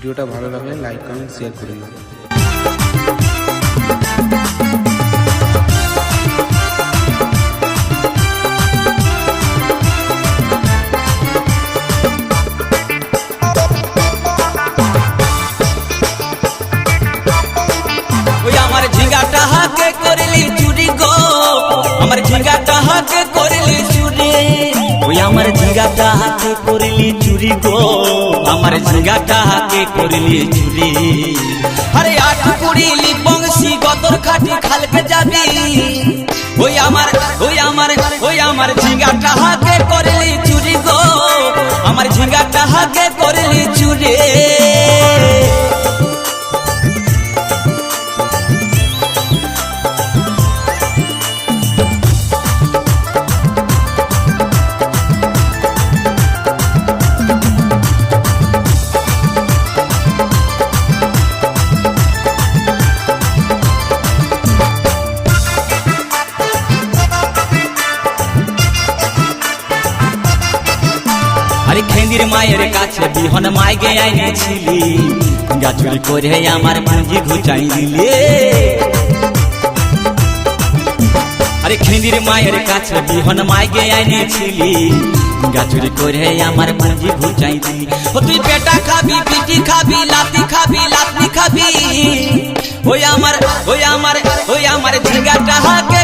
ভিডিওটা ভালো লাগলে লাইক কমেন্ট শেয়ার করে ওই আমার ঝিঙ্গাটা হাকে করলি চুরি গো। আমার ঝিঙ্গাটা হাকে করলি চুরি আরে আট কুড়িলি বংশী গতর খাটি খালকে যাবি ওই আমার ওই আমার ওই আমার ঝিঙ্গাটা আরে খেন্দির মায়ের কাছে বিহন মাইগে আইনেছিলি। গাছুরি করে আমার পুঁজি ঘুচাই দিলে। আরে খেন্দির মায়ের কাছে বিহন মাইগে আইনেছিলি। গাছুরি করে আমার পুঁজি ঘুচাই দিলি। ও তুই পেটা খাবি, পিটি খাবি, লাতি খাবি লাতি খাবি। ওই আমার ওই আমার ওই আমার ঝিঙ্গাটা হাকে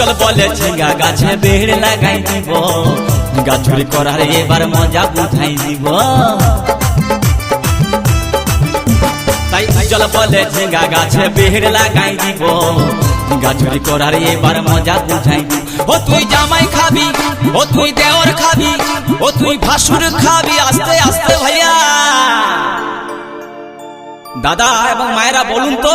উজ্জ্বল বলে ঝিঙ্গা গাছে বেড় লাগাই দিব। গাছুরি করার এবার মজা বুঝাই দিব। তাই উজ্জ্বল বলে ঝিঙ্গা গাছে বেড় লাগাই দিব। গাছুরি করার এবার মজা বুঝাই ও তুই জামাই খাবি, ও তুই দেওর খাবি, ও তুই ভাসুর খাবি, আস্তে আস্তে ভাইয়া। দাদা এবং মায়েরা বলুন তো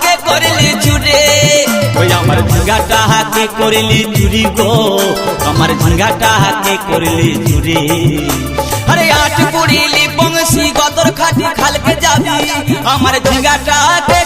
হাতে করলি চুরি গো। আমার ঝিঙ্গাটা হাতে করলি চুরি। আরে আট কুড়িলি বংশী, গদর খাটি খালকে যাবি। আমার ঝিঙ্গাটা হাতে